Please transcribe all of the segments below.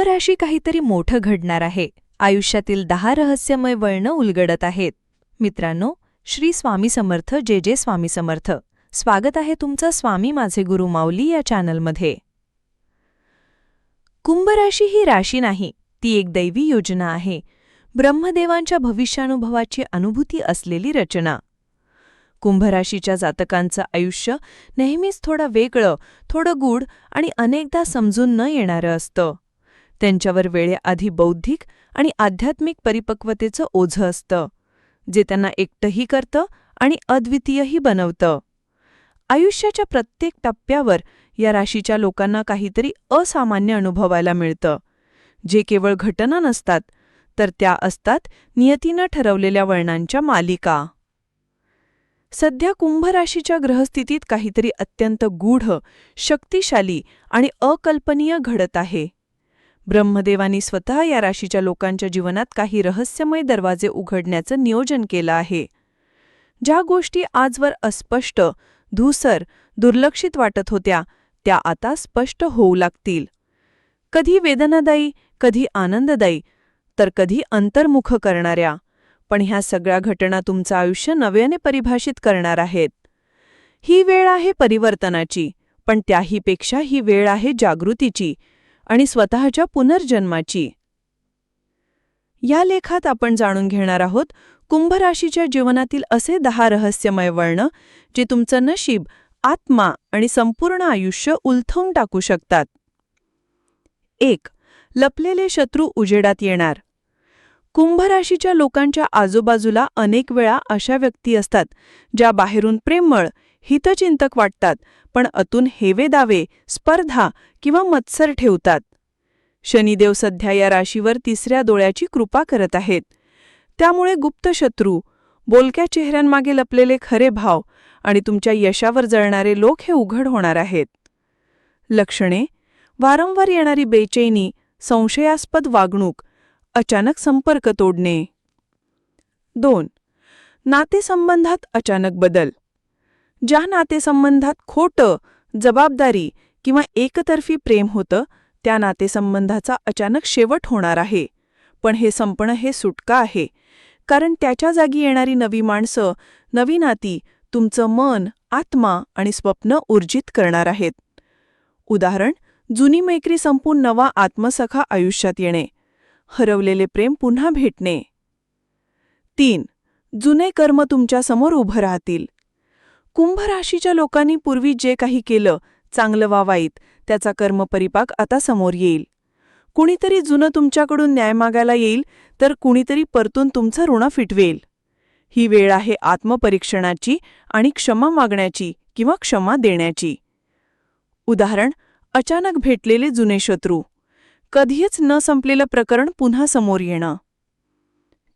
कुंभराशी काहीतरी मोठं घडणार आहे. आयुष्यातील दहा रहस्यमय वळणं उलगडत आहेत. मित्रांनो श्री स्वामी समर्थ जे जे स्वामी समर्थ. स्वागत आहे तुमचं स्वामी माझे गुरु माऊली या चॅनलमध्ये. कुंभराशी ही राशी नाही ती एक दैवी योजना आहे. ब्रह्मदेवांच्या भविष्यानुभवाची अनुभूती असलेली रचना. कुंभराशीच्या जातकांचं आयुष्य नेहमीच थोडं वेगळं थोडं गूढ आणि अनेकदा समजून न येणारं असतं. त्यांच्यावर वेळेआधी बौद्धिक आणि आध्यात्मिक परिपक्वतेचं ओझं असतं जे त्यांना एकटंही करतं आणि अद्वितीयही बनवतं. आयुष्याच्या प्रत्येक टप्प्यावर या राशीच्या लोकांना काहीतरी असामान्य अनुभवायला मिळतं. जे केवळ घटना नसतात तर त्या असतात नियतीनं ठरवलेल्या वळणांच्या मालिका. सध्या कुंभ राशीच्या ग्रहस्थितीत काहीतरी अत्यंत गूढ शक्तिशाली आणि अकल्पनीय घडत आहे. ब्रह्मदेवानी स्वतः या राशीच्या लोकांच्या जीवनात काही रहस्यमय दरवाजे उघडण्याचं नियोजन केलं आहे. ज्या गोष्टी आजवर अस्पष्ट धूसर दुर्लक्षित वाटत होत्या त्या आता स्पष्ट होऊ लागतील. कधी वेदनादायी कधी आनंददायी तर कधी अंतर्मुख करणाऱ्या पण ह्या सगळ्या घटना तुमचं आयुष्य नव्याने परिभाषित करणार आहेत. ही वेळ आहे परिवर्तनाची पण त्याहीपेक्षा ही वेळ आहे जागृतीची आणि स्वतःच्या पुनर्जन्माची. या लेखात आपण जाणून घेणार आहोत कुंभराशीच्या जीवनातील असे दहा रहस्यमय वर्ण जे तुमचं नशीब आत्मा आणि संपूर्ण आयुष्य उलथवून टाकू शकतात. एक लपलेले शत्रू उजेडात येणार. कुंभराशीच्या लोकांच्या आजूबाजूला अनेक वेळा अशा व्यक्ती असतात ज्या बाहेरून प्रेमळ हितचिंतक वाटतात पण अतून हेवे दावे स्पर्धा किंवा मत्सर ठेवतात. शनिदेव सध्या या राशीवर तिसऱ्या डोळ्याची कृपा करत आहेत. त्यामुळे गुप्त शत्रू बोलक्या चेहऱ्यांमागे लपलेले खरे भाव आणि तुमच्या यशावर जळणारे लोक हे उघड होणार आहेत. लक्षणे वारंवार येणारी बेचैनी संशयास्पद वागणूक अचानक संपर्क तोडणे. दोन नातेसंबंधात अचानक बदल. ज्या नातेसंबंधात खोटं जबाबदारी किंवा एकतर्फी प्रेम होतं त्या नातेसंबंधाचा अचानक शेवट होणार आहे. पण हे संपणं हे सुटका आहे. कारण त्याच्या जागी येणारी नवी माणसं नवी नाती तुमचं मन आत्मा आणि स्वप्न ऊर्जित करणार आहेत. उदाहरण जुनी मैत्री संपून नवा आत्मसखा आयुष्यात येणे. हरवलेले प्रेम पुन्हा भेटणे. तीन जुने कर्म तुमच्यासमोर उभं राहतील. कुंभ राशीच्या लोकांनी पूर्वी जे काही केलं चांगलं वावाईत त्याचा कर्मपरिपाक आता समोर येईल. कुणीतरी जुनं तुमच्याकडून न्याय मागायला येईल तर कुणीतरी परतून तुमचं ऋण फिटवेल. ही वेळ आहे आत्मपरीक्षणाची आणि क्षमा मागण्याची किंवा क्षमा देण्याची. उदाहरण अचानक भेटलेले जुने शत्रू. कधीच न संपलेलं प्रकरण पुन्हा समोर येणं.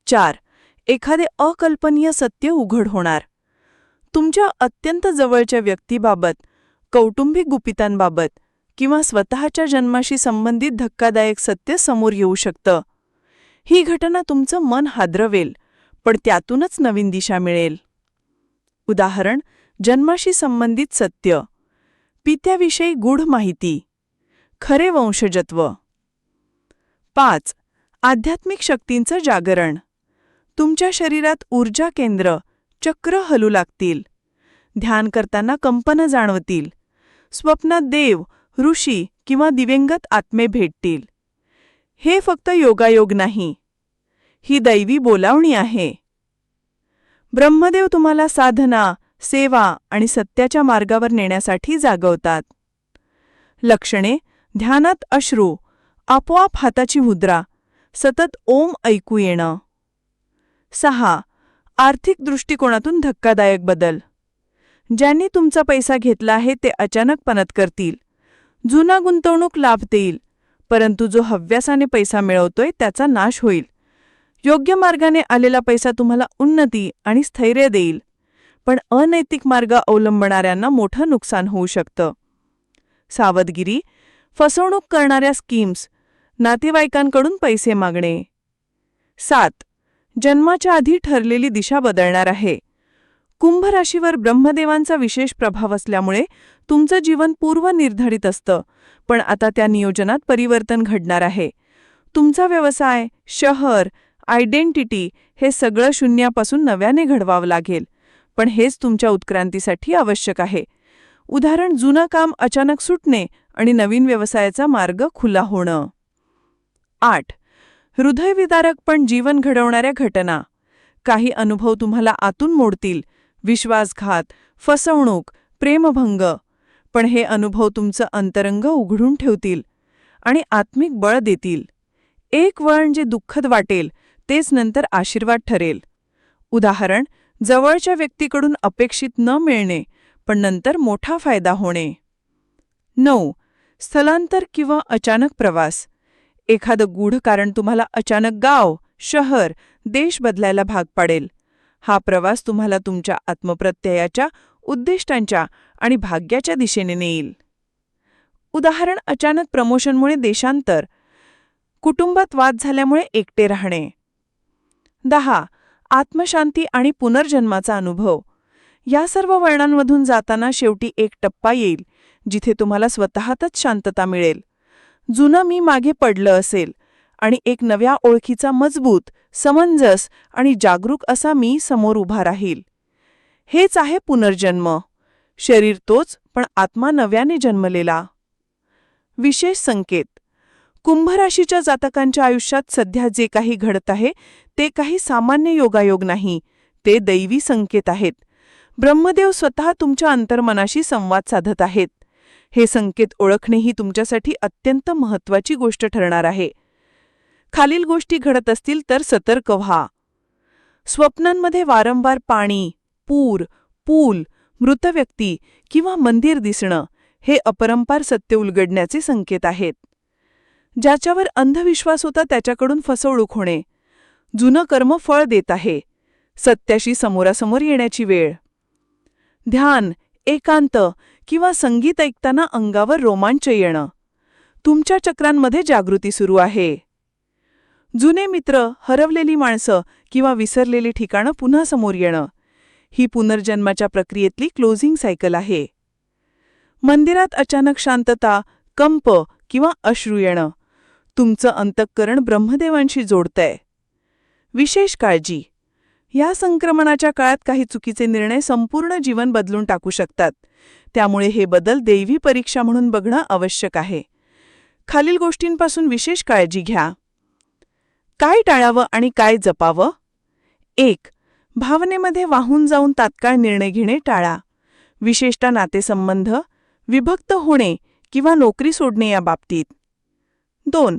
चार एखादे अकल्पनीय सत्य उघड होणार. तुमच्या अत्यंत जवळच्या व्यक्तीबाबत कौटुंबिक गुपितांबाबत किंवा स्वतःच्या जन्माशी संबंधित धक्कादायक सत्य समोर येऊ शकतं. ही घटना तुमचं मन हादरवेल पण त्यातूनच नवीन दिशा मिळेल. उदाहरण जन्माशी संबंधित सत्य. पित्याविषयी गूढ माहिती. खरे वंशजत्व. पाच आध्यात्मिक शक्तींचं जागरण. तुमच्या शरीरात ऊर्जा केंद्र चक्र हलू लागतील. ध्यान करताना कंपन जाणवतील. स्वप्नात देव ऋषी किंवा दिव्यंगत आत्मे भेटतील. हे फक्त योगायोग नाही. ही दैवी बोलावणी आहे. ब्रह्मदेव तुम्हाला साधना सेवा आणि सत्याच्या मार्गावर नेण्यासाठी जागवतात. लक्षणे ध्यानात अश्रू आपोआप हाताची मुद्रा सतत ओम ऐकू येणं. सहा आर्थिक दृष्टिकोनातून धक्कादायक बदल. ज्यांनी तुमचा पैसा घेतला आहे ते अचानक पनत करतील. जुना गुंतवणूक लाभ देईल परंतु जो हव्यासाने पैसा मिळवतोय त्याचा नाश होईल. योग्य मार्गाने आलेला पैसा तुम्हाला उन्नती आणि स्थैर्य देईल पण अनैतिक मार्ग अवलंबणाऱ्यांना मोठं नुकसान होऊ शकतं. सावधगिरी फसवणूक करणाऱ्या स्कीम्स नातेवाईकांकडून पैसे मागणे. सात जन्माच्या आधी ठरलेली दिशा बदलणार आहे. कुंभ राशीवर ब्रह्मदेवांचा विशेष प्रभाव असल्यामुळे तुमचं जीवन पूर्वनिर्धारित असतं पण आता त्या नियोजनात परिवर्तन घडणार आहे. तुमचा व्यवसाय शहर आयडेंटिटी हे सगळं शून्यापासून नव्याने घडवावं लागेल पण हेच तुमच्या उत्क्रांतीसाठी आवश्यक आहे. उदाहरण जुनं काम अचानक सुटणे आणि नवीन व्यवसायाचा मार्ग खुला होणं. आठ. हृदयविदारक पण जीवन घडवणाऱ्या घटना. काही अनुभव तुम्हाला आतून मोडतील. विश्वासघात फसवणूक प्रेमभंग. पण हे अनुभव तुमचं अंतरंग उघडून ठेवतील आणि आत्मिक बळ देतील. एक वळण जे दुःखद वाटेल तेच नंतर आशीर्वाद ठरेल. उदाहरण जवळच्या व्यक्तीकडून अपेक्षित न मिळणे पण नंतर मोठा फायदा होणे. नऊ. स्थलांतर किंवा अचानक प्रवास. एखादं गूढ कारण तुम्हाला अचानक गाव शहर देश बदलायला भाग पाडेल. हा प्रवास तुम्हाला तुमच्या आत्मप्रत्ययाच्या उद्दिष्टांच्या आणि भाग्याच्या दिशेने नेईल. उदाहरण अचानक प्रमोशनमुळे देशांतर. कुटुंबात वाद झाल्यामुळे एकटे राहणे. दहा. आत्मशांती आणि पुनर्जन्माचा अनुभव. या सर्व वळणांमधून जाताना शेवटी एक टप्पा येईल जिथे तुम्हाला स्वतःतच शांतता मिळेल. जुनं मी मागे पडलं असेल. आणि एक नव्या ओळखीचा मजबूत समंजस आणि जागरूक असा मी समोर उभा राहील. हेच आहे पुनर्जन्म. शरीर तोच पण आत्मा नव्याने जन्मलेला. विशेष संकेत. कुंभराशीच्या जातकांच्या आयुष्यात सध्या जे काही घडत आहे ते काही सामान्य योगायोग नाही. ते दैवी संकेत आहेत. ब्रह्मदेव स्वतः तुमच्या अंतर्मनाशी संवाद साधत आहेत. हे संकेत ओळखणे ही तुमच्यासाठी अत्यंत महत्वाची गोष्ट ठरणार आहे. खालील गोष्टी घडत असतील तर सतर्क व्हा. स्वप्नांमध्ये वारंवार पाणी पूर पूल मृत व्यक्ती किंवा मंदिर दिसणं हे अपरंपार सत्य उलगडण्याचे संकेत आहेत. ज्याच्यावर अंधविश्वास होता त्याच्याकडून फसवणूक होणे. जुनं कर्म फळ देत आहे. सत्याशी समोरासमोर येण्याची वेळ. ध्यान एकांत किंवा संगीत ऐकताना अंगावर रोमांच येणं. तुमच्या चक्रांमध्ये जागृती सुरू आहे. जुने मित्र हरवलेली माणसं किंवा विसरलेली ठिकाणं पुन्हा समोर येणं. ही पुनर्जन्माच्या प्रक्रियेतली क्लोजिंग सायकल आहे. मंदिरात अचानक शांतता कंप किंवा अश्रू येणं. तुमचं अंतःकरण ब्रह्मदेवांशी जोडतंय. विशेष काळजी. या संक्रमणाच्या काळात काही चुकीचे निर्णय संपूर्ण जीवन बदलून टाकू शकतात. त्यामुळे हे बदल दैवी परीक्षा म्हणून बघणं आवश्यक आहे. खालील गोष्टींपासून विशेष काळजी घ्या. काय टाळावं आणि काय जपावं? एक भावनेमध्ये वाहून जाऊन तात्काळ निर्णय घेणे टाळा. विशेषतः नातेसंबंध विभक्त होणे किंवा नोकरी सोडणे या बाबतीत. दोन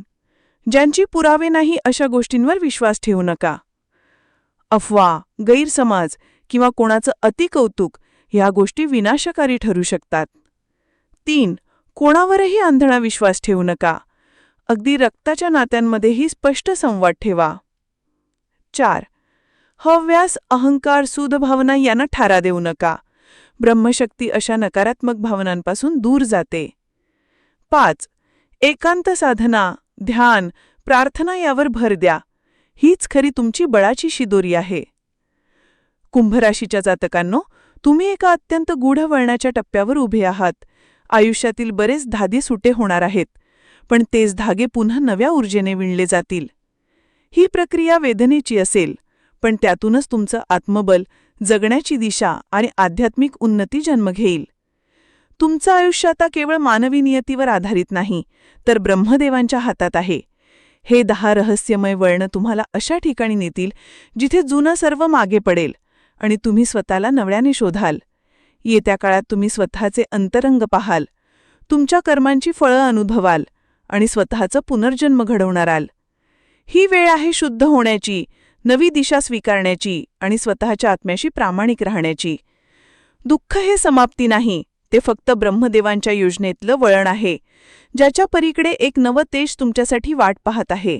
ज्यांची पुरावे नाही अशा गोष्टींवर विश्वास ठेवू नका. अफवा गैरसमाज किंवा कोणाचं अतिकौतुक ह्या गोष्टी विनाशकारी ठरू शकतात. तीन कोणावरही आंधळा विश्वास ठेवू नका. अगदी रक्ताच्या नात्यांमध्येही स्पष्ट संवाद ठेवा. चार हव्यास अहंकार सुदभावना यांना ठारा देऊ नका. ब्रह्मशक्ती अशा नकारात्मक भावनांपासून दूर जाते. पाच एकांत साधना ध्यान प्रार्थना यावर भर द्या. हीच खरी तुमची बळाची शिदोरी आहे. कुंभराशीच्या जातकांनो तुम्ही एका अत्यंत गूढ वळणाच्या टप्प्यावर उभे आहात. आयुष्यातील बरेच धागे सुटे होणार आहेत पण तेच धागे पुन्हा नव्या ऊर्जेने विणले जातील. ही प्रक्रिया वेदनेची असेल पण त्यातूनच तुमचं आत्मबल जगण्याची दिशा आणि आध्यात्मिक उन्नती जन्म घेईल. तुमचं आयुष्य आता केवळ मानवी नियतीवर आधारित नाही तर ब्रह्मदेवांच्या हातात आहे. हे दहा रहस्यमय वळणं तुम्हाला अशा ठिकाणी नेतील जिथे जुनं सर्व मागे पडेल. आणि तुम्ही स्वतःला नव्याने शोधाल. येत्या काळात तुम्ही स्वतःचे अंतरंग पाहाल. तुमच्या कर्मांची फळं अनुभवाल आणि स्वतःचं पुनर्जन्म घडवणाराल. ही वेळ आहे शुद्ध होण्याची नवी दिशा स्वीकारण्याची आणि स्वतःच्या आत्म्याशी प्रामाणिक राहण्याची. दुःख हे समाप्ती नाही ते फक्त ब्रह्मदेवांच्या योजनेतलं वळण आहे ज्याच्या परीकडे एक नवं तेज तुमच्यासाठी वाट पाहत आहे.